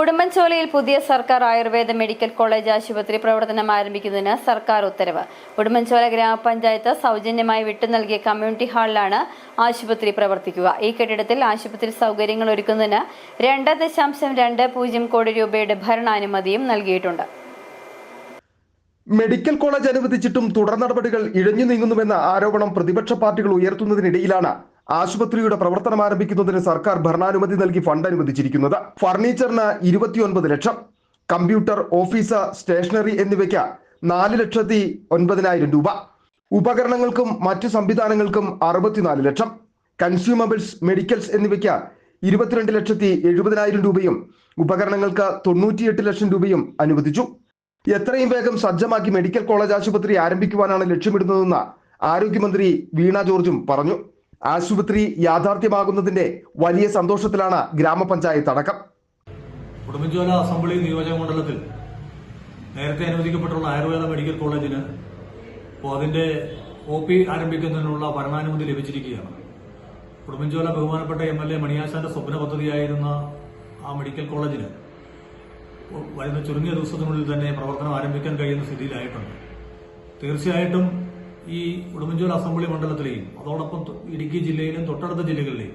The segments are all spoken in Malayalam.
ഉടുമ്പൻചോലയിൽ പുതിയ സർക്കാർ ആയുർവേദ മെഡിക്കൽ കോളേജ് ആശുപത്രി പ്രവർത്തനം ആരംഭിക്കുന്നതിന് സർക്കാർ ഉത്തരവ്. ഉടുമ്പൻചോല ഗ്രാമപഞ്ചായത്ത് സൗജന്യമായി വിട്ടു നൽകിയ കമ്മ്യൂണിറ്റി ഹാളിലാണ് ആശുപത്രി പ്രവർത്തിക്കുക. ഈ കെട്ടിടത്തിൽ ആശുപത്രി സൗകര്യങ്ങൾ ഒരുക്കുന്നതിന് രണ്ട് ദശാംശം രണ്ട് പൂജ്യം കോടി രൂപയുടെ ഭരണാനുമതിയും നൽകിയിട്ടുണ്ട്. മെഡിക്കൽ കോളേജ് അനുവദിച്ചിട്ടും തുടർ നടപടികൾ ഇഴഞ്ഞു നീങ്ങുന്നുവെന്ന ആരോപണം പ്രതിപക്ഷ പാർട്ടികൾ ഉയർത്തുന്നതിനിടയിലാണ് ആശുപത്രിയുടെ പ്രവർത്തനം ആരംഭിക്കുന്നതിന് സർക്കാർ ഭരണാനുമതി നൽകി ഫണ്ട് അനുവദിച്ചിരിക്കുന്നത്. ഫർണിച്ചറിന് ഇരുപത്തിയൊൻപത് ലക്ഷം കമ്പ്യൂട്ടർ ഓഫീസ് സ്റ്റേഷനറി എന്നിവയ്ക്ക് നാല് ലക്ഷത്തി ഒൻപതിനായിരം രൂപ. ഉപകരണങ്ങൾക്കും മറ്റ് സംവിധാനങ്ങൾക്കും അറുപത്തിനാല് ലക്ഷം കൺസ്യൂമബിൾസ് മെഡിക്കൽസ് എന്നിവയ്ക്ക് ഇരുപത്തിരണ്ട് ലക്ഷത്തി എഴുപതിനായിരം രൂപയും ഉപകരണങ്ങൾക്ക് തൊണ്ണൂറ്റിയെട്ട് ലക്ഷം രൂപയും അനുവദിച്ചു. എത്രയും വേഗം സജ്ജമാക്കി മെഡിക്കൽ കോളേജ് ആശുപത്രി ആരംഭിക്കുവാനാണ് ലക്ഷ്യമിടുന്നതെന്ന് ആരോഗ്യമന്ത്രി വീണ ജോർജും പറഞ്ഞു. ആശുപത്രി യാഥാർത്ഥ്യമാകുന്നതിന്റെ വലിയ സന്തോഷത്തിലാണ് ഗ്രാമപഞ്ചായത്ത് അടക്കം. ഉടുമ്പൻചോല അസംബ്ലി നിയോജക മണ്ഡലത്തിൽ നേരത്തെ അനുവദിക്കപ്പെട്ടുള്ള ആയുർവേദ മെഡിക്കൽ കോളേജിന് ഇപ്പോൾ അതിന്റെ ഒ പി ആരംഭിക്കുന്നതിനുള്ള ഭരണാനുമതി ലഭിച്ചിരിക്കുകയാണ്. ഉടുമ്പൻചോല ബഹുമാനപ്പെട്ട എം എൽ എ മണിയാശാന്റെ സ്വപ്ന പദ്ധതിയായിരുന്ന ആ മെഡിക്കൽ കോളേജിന് വരുന്ന ചുരുങ്ങിയ ദിവസത്തിനുള്ളിൽ തന്നെ പ്രവർത്തനം ആരംഭിക്കാൻ കഴിയുന്ന സ്ഥിതിയിലായിട്ടുണ്ട്. തീർച്ചയായിട്ടും ഈ ഉടുമ്പൻചോല അസംബ്ലി മണ്ഡലത്തിലെയും അതോടൊപ്പം ഇടുക്കി ജില്ലയിലും തൊട്ടടുത്ത ജില്ലകളിലെയും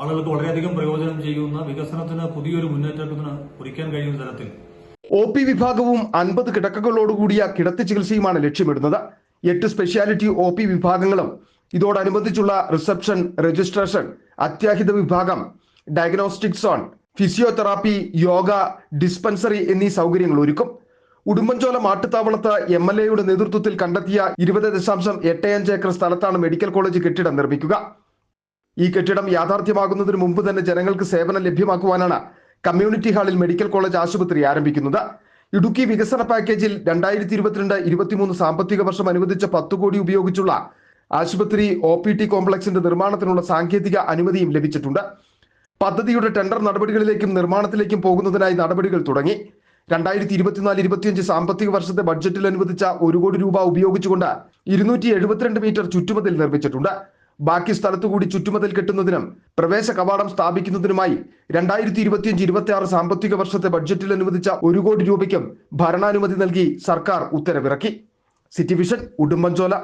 ആളുകൾക്ക് വളരെയധികം പ്രയോജനം ചെയ്യുന്ന വികസനത്തിന് പുതിയൊരു മുന്നേറ്റത്തിന് കുറിക്കാൻ കഴിയുന്ന തരത്തിൽ. ഒ പി വിഭാഗവും അൻപത് കിടക്കകളോടുകൂടിയ കിടത്തി ചികിത്സയുമാണ് ലക്ഷ്യമിടുന്നത്. എട്ട് സ്പെഷ്യാലിറ്റി ഒ പി വിഭാഗങ്ങളും ഇതോടനുബന്ധിച്ചുള്ള റിസപ്ഷൻ രജിസ്ട്രേഷൻ അത്യാഹിത വിഭാഗം diagnostic zone physiotherapy yoga dispensary എന്നീ സൗകര്യങ്ങൾ ഒരുക്കും. ഉടുമ്പൻചോല മാട്ടുത്താവളത്ത് എം എൽ എയുടെ നേതൃത്വത്തിൽ കണ്ടെത്തിയ ഇരുപത് ദശാംശം എട്ട് അഞ്ച് ഏക്കർ സ്ഥലത്താണ് മെഡിക്കൽ കോളേജ് കെട്ടിടം നിർമ്മിക്കുക. ഈ കെട്ടിടം യാഥാർത്ഥ്യമാകുന്നതിന് മുമ്പ് തന്നെ ജനങ്ങൾക്ക് സേവനം ലഭ്യമാക്കുവാനാണ് കമ്മ്യൂണിറ്റി ഹാളിൽ മെഡിക്കൽ കോളേജ് ആശുപത്രി ആരംഭിക്കുന്നത്. ഇടുക്കി വികസന പാക്കേജിൽ രണ്ടായിരത്തി ഇരുപത്തിരണ്ട് ഇരുപത്തിമൂന്ന് സാമ്പത്തിക വർഷം അനുവദിച്ച പത്ത് കോടി ഉപയോഗിച്ചുള്ള ആശുപത്രി ഒ പി ടി കോംപ്ലക്സിന്റെ നിർമ്മാണത്തിനുള്ള സാങ്കേതിക അനുമതിയും ലഭിച്ചിട്ടുണ്ട്. പദ്ധതിയുടെ ടെൻഡർ നടപടികളിലേക്കും നിർമ്മാണത്തിലേക്കും പോകുന്നതിനായി നടപടികൾ തുടങ്ങി. രണ്ടായിരത്തി ഇരുപത്തിനാല് ഇരുപത്തിയഞ്ച് സാമ്പത്തിക വർഷത്തെ ബഡ്ജറ്റിൽ അനുവദിച്ച ഒരു കോടി രൂപ ഉപയോഗിച്ചുകൊണ്ട് ഇരുന്നൂറ്റി എഴുപത്തിരണ്ട് മീറ്റർ ചുറ്റുമതിൽ നിർമ്മിച്ചിട്ടുണ്ട്. ബാക്കി സ്ഥലത്തു കൂടി ചുറ്റുമതിൽ കെട്ടുന്നതിനും പ്രവേശ കവാടം സ്ഥാപിക്കുന്നതിനുമായി രണ്ടായിരത്തി ഇരുപത്തിയഞ്ച് ഇരുപത്തി ആറ് സാമ്പത്തിക വർഷത്തെ ബഡ്ജറ്റിൽ അനുവദിച്ച ഒരു കോടി രൂപയ്ക്കും ഭരണാനുമതി നൽകി സർക്കാർ ഉത്തരവിറക്കി. City vision Udumbanchola.